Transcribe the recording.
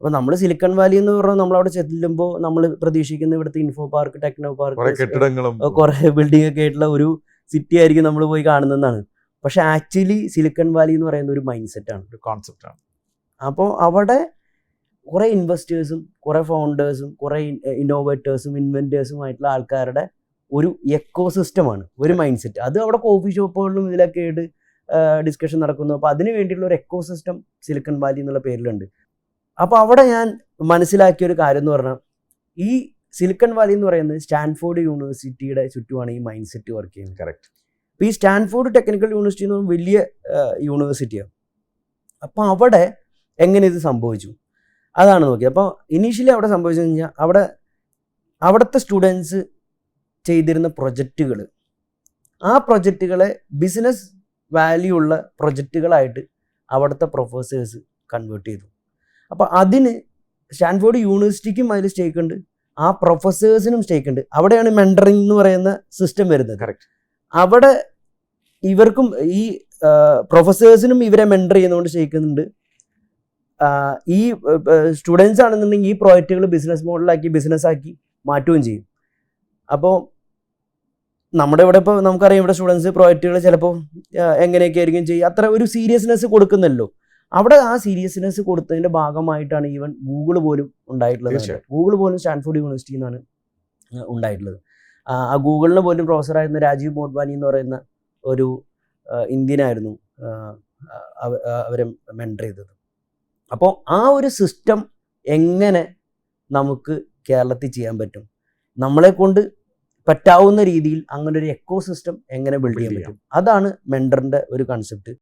അപ്പോൾ നമ്മൾ silicon Valley എന്ന് പറഞ്ഞാൽ നമ്മൾ അവിടെ ചെല്ലുമ്പോൾ നമ്മൾ പ്രതീക്ഷിക്കുന്ന ഇവിടുത്തെ ഇൻഫോ പാർക്ക് ടെക്നോ പാർക്ക് കെട്ടിടങ്ങളും. കുറെ ബിൽഡിംഗ് ഒക്കെ ആയിട്ടുള്ള ഒരു സിറ്റി ആയിരിക്കും നമ്മൾ പോയി കാണുന്നതെന്നാണ്. പക്ഷെ ആക്ച്വലി സിലിക്കൺ വാലി എന്ന് പറയുന്ന ഒരു മൈൻഡ് സെറ്റ് ആണ്. ഒരു കോൺസെപ്റ്റ് ആണ്. അപ്പോൾ അവിടെ കുറേ ഇൻവെസ്റ്റേഴ്സും കുറേ ഫൗണ്ടേഴ്സും കുറേ ഇന്നോവേറ്റേഴ്സും ഇൻവെന്റേഴ്സും ആയിട്ടുള്ള ആൾക്കാരുടെ ഒരു എക്കോ സിസ്റ്റമാണ് ഒരു മൈൻഡ് സെറ്റ് അത് അവിടെ കോഫി ഷോപ്പുകളിലും ഇതിലൊക്കെ ആയിട്ട് ഡിസ്കഷൻ നടക്കുന്നു. അപ്പോൾ അതിന് വേണ്ടിയിട്ടുള്ള ഒരു എക്കോ സിസ്റ്റം സിലിക്കൺ വാലി എന്നുള്ള പേരിലുണ്ട്. അപ്പോൾ അവിടെ ഞാൻ മനസ്സിലാക്കിയ ഒരു കാര്യം എന്ന് പറഞ്ഞാൽ ഈ സിലിക്കൺ വാലി എന്ന് പറയുന്നത് സ്റ്റാൻഫോർഡ് യൂണിവേഴ്സിറ്റിയുടെ ചുറ്റുമാണ് ഈ മൈൻഡ് സെറ്റ് വർക്ക് ചെയ്യുന്നത്. കറക്റ്റ് അപ്പോൾ ഈ സ്റ്റാൻഫോർഡ് ടെക്നിക്കൽ യൂണിവേഴ്സിറ്റി എന്ന് വലിയ യൂണിവേഴ്സിറ്റിയാണ് അപ്പോൾ അവിടെ എങ്ങനെ ഇത് സംഭവിച്ചു? അതാണ് നോക്കിയത് അപ്പോൾ ഇനീഷ്യലി അവിടെ സംഭവിച്ചു കഴിഞ്ഞാൽ അവിടെ അവിടുത്തെ സ്റ്റുഡൻസ് ചെയ്തിരുന്ന പ്രൊജക്റ്റുകൾ ആ പ്രൊജക്റ്റുകളെ ബിസിനസ് വാല്യൂ ഉള്ള പ്രൊജക്റ്റുകളായിട്ട് അവിടുത്തെ പ്രൊഫസേഴ്സ് കൺവേർട്ട് ചെയ്തു. അപ്പോൾ അതിന് സ്റ്റാൻഫോർഡ് യൂണിവേഴ്സിറ്റിക്കും അതിൽ സ്റ്റേക്ക് ഉണ്ട്. ആ പ്രൊഫസേഴ്സിനും സ്റ്റേക്ക് ഉണ്ട്. അവിടെയാണ് മെന്ററിങ് എന്ന് പറയുന്ന സിസ്റ്റം വരുന്നത്. കറക്റ്റ് അവിടെ ഇവർക്കും ഈ പ്രൊഫസേഴ്സിനും ഇവരെ മെന്റർ ചെയ്യുന്നതുകൊണ്ട് ചെയ്യിക്കുന്നുണ്ട് ഈ സ്റ്റുഡൻസ് ആണെന്നുണ്ടെങ്കിൽ ഈ പ്രോജക്റ്റുകൾ ബിസിനസ് മോഡലാക്കി ബിസിനസ് ആക്കി മാറ്റുകയും ചെയ്യും. അപ്പോൾ നമ്മുടെ ഇവിടെ ഇപ്പോൾ നമുക്കറിയാം ഇവിടെ സ്റ്റുഡൻസ് പ്രോജക്റ്റുകൾ ചിലപ്പോൾ എങ്ങനെയൊക്കെ ആയിരിക്കും ചെയ്യുക. അത്ര ഒരു സീരിയസ്നെസ് കൊടുക്കുന്നല്ലോ അവിടെ ആ സീരിയസ്നെസ് കൊടുത്തതിന്റെ ഭാഗമായിട്ടാണ് ഈവൻ ഗൂഗിൾ പോലും ഉണ്ടായിട്ടുള്ളത്. ഗൂഗിൾ പോലും സ്റ്റാൻഫോർഡ് യൂണിവേഴ്സിറ്റിയിൽ നിന്നാണ് ഉണ്ടായിട്ടുള്ളത്. ആ ഗൂഗിളിന് പോലും പ്രൊഫസറായിരുന്ന രാജീവ് മോഡ്വാനി എന്ന് പറയുന്ന ഒരു ഇന്ത്യനായിരുന്നു അവരെ മെന്റർ ചെയ്തത്. അപ്പോൾ ആ ഒരു സിസ്റ്റം എങ്ങനെ നമുക്ക് കേരളത്തിൽ ചെയ്യാൻ പറ്റും? നമ്മളെ കൊണ്ട് പറ്റാവുന്ന രീതിയിൽ അങ്ങനെ ഒരു എക്കോ സിസ്റ്റം എങ്ങനെ ബിൽഡ് ചെയ്യാൻ പറ്റും? അതാണ് മെൻഡറിന്റെ ഒരു കൺസെപ്റ്റ്